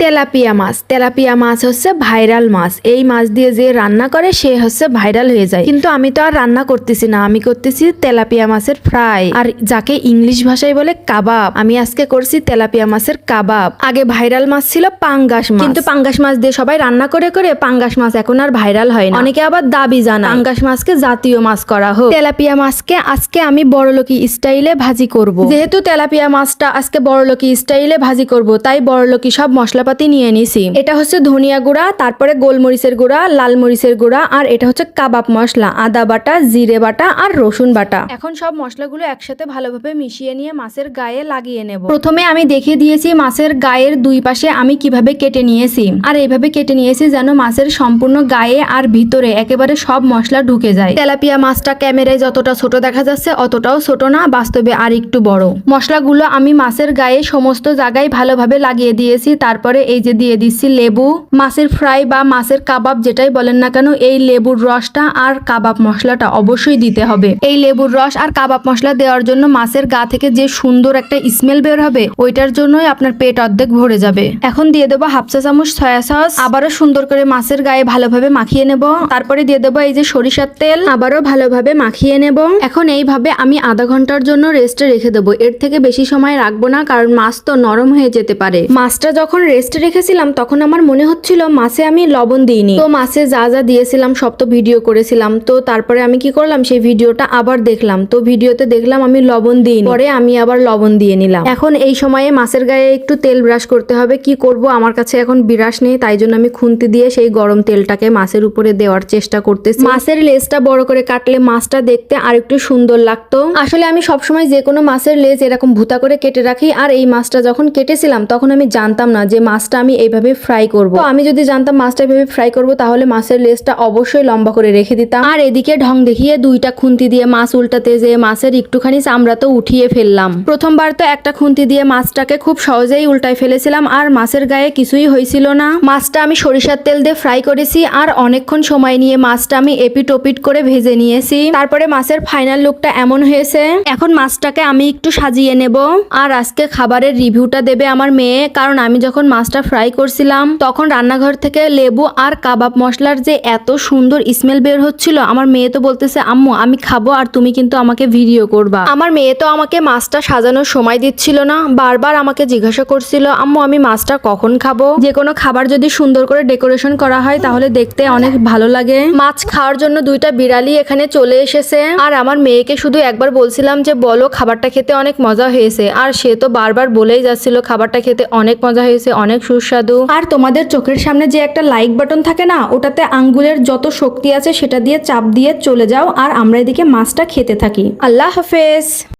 Tilapia মাছ। Tilapia মাছ হচ্ছে viral মাছ। এই মাছ দিয়ে যে রান্না করে সে হচ্ছে ভাইরাল হয়ে যায়। কিন্তু আমি তো আর রান্না করতেছি না আমি করতেছি তেলাপিয়া মাছের ফ্রাই। আর যাকে ইংলিশ ভাষায় বলে কাবাব আমি আজকে করছি তেলাপিয়া মাছের কাবাব। আগে ভাইরাল মাছ ছিল পাঙ্গাস মাছ। কিন্তু পাঙ্গাস মাছ দিয়ে সবাই রান্না করে করে পাঙ্গাস মাছ এখন আর ভাইরাল হয় না। অনেকে আবার দাবি জানা পাঙ্গাস মাছকে জাতীয় মাছ করা হোক। তেলাপিয়া মাছকে আজকে আমি বড়লোকি স্টাইলে ভাজি করব। যেহেতু তেলাপিয়া মাছটা আজকে বড়লোকি স্টাইলে ভাজি করব তাই বড়লোকি সব মশলাপাতি নিয়ে নিছি। এটা হচ্ছে ধনিয়া গুঁড়া, তারপরে গোলমরিচের গুঁড়া, লাল মরিচের গুঁড়া, আর এটা হচ্ছে কাবাব মশলা, আদা বাটা, জিরে বাটা, আর রসুন বাটা। এখন সব মশলাগুলো একসাথে ভালোভাবে মিশিয়ে নিয়ে মাছের গায়ে লাগিয়ে নেব। প্রথমে আমি দেখিয়ে দিয়েছি মাছের গায়ের দুই পাশে আমি কীভাবে কেটে নিয়েছি। আর এইভাবে কেটে নিয়েছি যেন মাছের সম্পূর্ণ গায়ে আর ভিতরে একেবারে সব মশলা ঢুকে যায়। তেলাপিয়া মাছটা ক্যামেরায় যতটা ছোট দেখা যাচ্ছে, অতটাও ছোট না, বাস্তবে আর একটু বড়। মশলাগুলো আমি মাছের গায়ে সমস্ত জায়গায় ভালোভাবে লাগিয়ে দিয়েছি, তারপরে এই যে দিয়ে দিচ্ছি লেবু, মাছের ফ্রাই বা মাছের কাবাব যেটাই বলেন না কেন, এই লেবুর রসটা আর কাবাব মশলাটা অবশ্যই দিতে হবে। এই লেবুর রস আর কাবাব মশলা দেওয়ার জন্য মাছের গা থেকে যে সুন্দর একটা স্মেল বের হবে, ওইটার জন্যই আপনার পেট অর্ধেক ভরে যাবে। এখন দিয়ে দেবো হাফ চা চামচ সয়া সস, আবারও সুন্দর করে মাছের গায়ে ভালোভাবে মাখিয়ে নেব। তারপরে দিয়ে দেবো এই যে সরিষার তেল, আবারও ভালোভাবে মাখিয়ে নেব। এখন এইভাবে আমি আধা ঘণ্টার জন্য রেস্টে রেখে দেবো। এর থেকে বেশি সময় রাখব না, কারণ মাছ তো নরম হয়ে যেতে পারে। মাছটা যখন রেস্টে রেখেছিলাম, তখন আমার মনে হচ্ছিল মাছে আমি লবণ দিইনি। তো মাছে যা যা দিয়েছিলাম, সব তো ভিডিও করেছিলাম। তো তারপরে আমি কি করলাম, সেই ভিডিওটা আবার দেখলাম। তো ভিডিওতে দেখলাম আমি লবণ দিই পরে আমি আবার লবণ দিয়ে নিলাম। এখন এই সময়ে মাছের গায়ে একটু তেল ব্রাশ করতে হবে। কি করব? আমার কাছে এখন বিরাস নেই, তাই জন্য আমি খুন্তি দিয়ে সেই গরম তেলটাকে মাছের উপরে দেওয়ার চেষ্টা করতেছি। মাছের লেজটা বড় করে কাটলে মাছটা দেখতে আর একটু সুন্দর লাগতো। আসলে আমি সবসময় যে কোনো মাছের লেজ এরকম ভুতা করে কেটে রাখি, আর এই মাছটা যখন কেটেছিলাম, তখন আমি জানতাম না যে মাছটা আমি এইভাবে ফ্রাই করব। তো আমি যদি জানতাম মাছটা এইভাবে ফ্রাই করব, তাহলে মাছের লেজটা অবশ্যই লম্বা করে রেখে দিতাম। আর এদিকে ঢং দেখিয়ে দুইটা খুন্তি দিয়ে মাছ উল্টাতে যে মাছের একটুখানি চামড়া তো উঠিয়ে ফেললাম। প্রথমবার তো একটা খুন্তি দিয়ে মাছটাকে খুব সহজেই উল্টায় ফেলেছিলাম, আর মাছের গায়ে কিছুই হয়েছিল না। মাছটা আমি সরিষার তেল দিয়ে ফ্রাই করেছি, আর অনেকক্ষণ সময় নিয়ে মাছটা আমি এপিট ওপিট করে ভেজে নিয়েছি। তারপরে মাছের ফাইনাল লুকটা এমন হয়েছে। এখন মাছটাকে আমি একটু সাজিয়ে নেব, আর আজকে খাবারের রিভিউটা দেবে আমার মেয়ে, কারণ আমি যখন মাছটা ফ্রাই করছিলাম। তখন রান্নাঘর থেকে লেবু আর কাবাব মশলার যে এত সুন্দর স্মেল বের হচ্ছিল, আমার মেয়ে তো বলতেছে, আম্মু, আমি খাব আর তুমি কিন্তু আমাকে ভিডিও করবা। আমার মেয়ে তো আমাকে মাছটা সাজানোর সময় দিচ্ছিল না, বারবার আমাকে জিজ্ঞাসা করছিল, আম্মু, আমি মাছটা কখন খাব? যে কোনো খাবার যদি সুন্দর করে ডেকোরেশন করা হয়, তাহলে দেখতে অনেক ভালো লাগে। মাছ খাওয়ার জন্য দুইটা বিড়ালি এখানে চলে এসেছে। আর আমার মেয়েকে শুধু একবার বলছিলাম যে, বলো, খাবারটা খেতে অনেক মজা হয়েছে। আর সে তো বারবার বলেই যাচ্ছিল, খাবারটা খেতে অনেক মজা হয়েছে অনেক সুস্বাদু। আর তোমাদের চোখের সামনে যে একটা লাইক বাটন থাকে না, ওটাতে আঙ্গুলের যত শক্তি আছে, সেটা দিয়ে চাপ দিয়ে চলে যাও, আর আমরা এদিকে মাছটা খেতে থাকি। আল্লাহ হাফেজ।